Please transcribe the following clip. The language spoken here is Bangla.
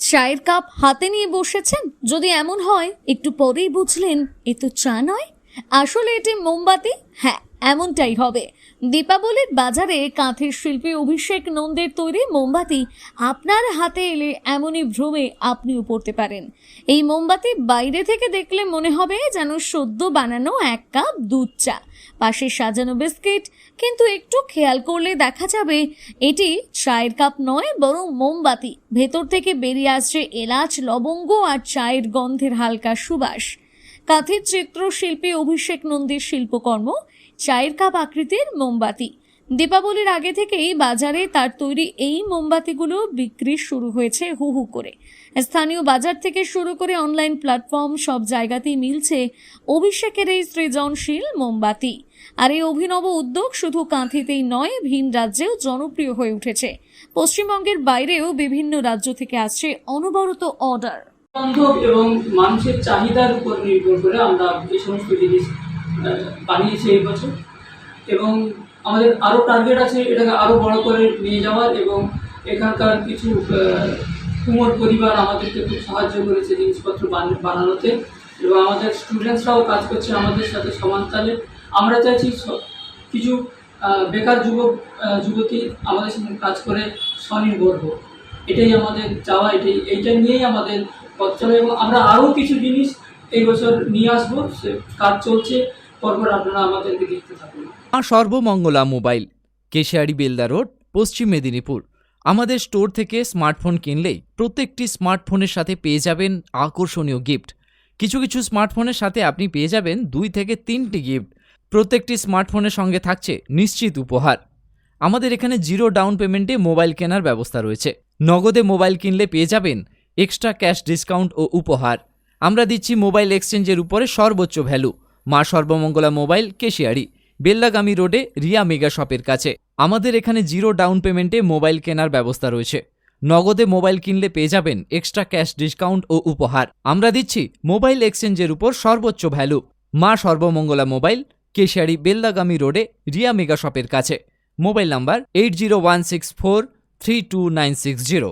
চায়ের কাপ হাতে নিয়ে বসেছেন? যদি এমন হয়, একটু পরেই বুঝলেন, এ তো চা নয়। আসলে এটি মোমবাতি? হ্যাঁ এমনটাই হবে। দীপাবলির বাজারে কাঁথের শিল্পী অভিষেক নন্দের তৈরি মোমবাতি আপনার হাতে এলে এমনই ভ্রমে আপনিও পড়তে পারেন। এই মোমবাতি বাইরে থেকে দেখলে মনে হবে যেন সদ্য বানানো এক কাপ দুধ চা। পাশে সাজানো বিস্কিট, কিন্তু একটু খেয়াল করলে দেখা যাবে এটি চায়ের কাপ নয়, বরং মোমবাতি। ভেতর থেকে বেরিয়ে আসছে এলাচ, লবঙ্গ আর চায়ের গন্ধের হালকা সুবাস। কাঁথের চিত্রশিল্পী অভিষেক নন্দীর শিল্পকর্ম চায়ের কাপ আকৃতির মোমবাতি। দীপাবলির আগে থেকেই বাজারে তার তৈরি এই মোমবাতিগুলো বিক্রি শুরু হয়েছে হু হু করে। স্থানীয় বাজার থেকে শুরু করে অনলাইন প্ল্যাটফর্ম সব জায়গাতেই মিলছে অভিষেকের এই সৃজনশীল মোমবাতি। আর এই অভিনব উদ্যোগ শুধু কাঁথিতেই নয়, ভিন রাজ্যেও জনপ্রিয় হয়ে উঠেছে। পশ্চিমবঙ্গের বাইরেও বিভিন্ন রাজ্য থেকে আসছে অনবরত অর্ডার। এবং মানুষের চাহিদার উপর নির্ভর করে আমরা এই সমস্ত জিনিস বানিয়েছি এই বছর। এবং আমাদের আরও টার্গেট আছে এটাকে আরও বড় করে নিয়ে যাওয়ার এবং এখানকার কিছু কুমোর পরিবার আমাদেরকে খুব সাহায্য করেছে জিনিসপত্র বান- বানানোতে। এবং আমাদের স্টুডেন্টসরাও কাজ করছে আমাদের সাথে সমানতালে আমরা চাইছি কিছু বেকার যুবক যুবতী আমাদের সঙ্গে কাজ করে স্বনির্ভর হোক। এটাই আমাদের চাওয়া, এটাই, এইটা নিয়েই আমাদের পথ চলে। এবং আমরা আরও কিছু জিনিস এই বছর নিয়ে আসব। সে কাজ চলছে। মা সর্বমঙ্গলা মোবাইল, কেশিয়ারি বেলদা রোড, পশ্চিম মেদিনীপুর। আমাদের স্টোর থেকে স্মার্টফোন কিনলেই প্রত্যেকটি স্মার্টফোনের সাথে পেয়ে যাবেন আকর্ষণীয় গিফট। কিছু কিছু স্মার্টফোনের সাথে আপনি পেয়ে যাবেন দুই থেকে তিনটি গিফট। প্রত্যেকটি স্মার্টফোনের সঙ্গে থাকছে নিশ্চিত উপহার। আমাদের এখানে জিরো ডাউন পেমেন্টে মোবাইল কেনার ব্যবস্থা রয়েছে। নগদে মোবাইল কিনলে পেয়ে যাবেন এক্সট্রা ক্যাশ ডিসকাউন্ট ও উপহার। আমরা দিচ্ছি মোবাইল এক্সচেঞ্জের উপরে সর্বোচ্চ ভ্যালু। মা সর্বমঙ্গলা মোবাইল, কেশিয়ারি। বেল্লাগামী রোডে রিয়া মেগা শপের কাছে। আমাদের এখানে জিরো ডাউন পেমেন্টে মোবাইল কেনার ব্যবস্থা রয়েছে। নগদে মোবাইল কিনলে পেয়ে যাবেন এক্সট্রা ক্যাশ ডিসকাউন্ট ও উপহার। আমরা দিচ্ছি মোবাইল এক্সচেঞ্জের উপর সর্বোচ্চ ভ্যালু। মা সর্বমঙ্গলা মোবাইল, কেশিয়ারি, বেল্লাগামী রোডে রিয়া মেগা শপের কাছে। Mobile number eight zero one six four three two nine six zero.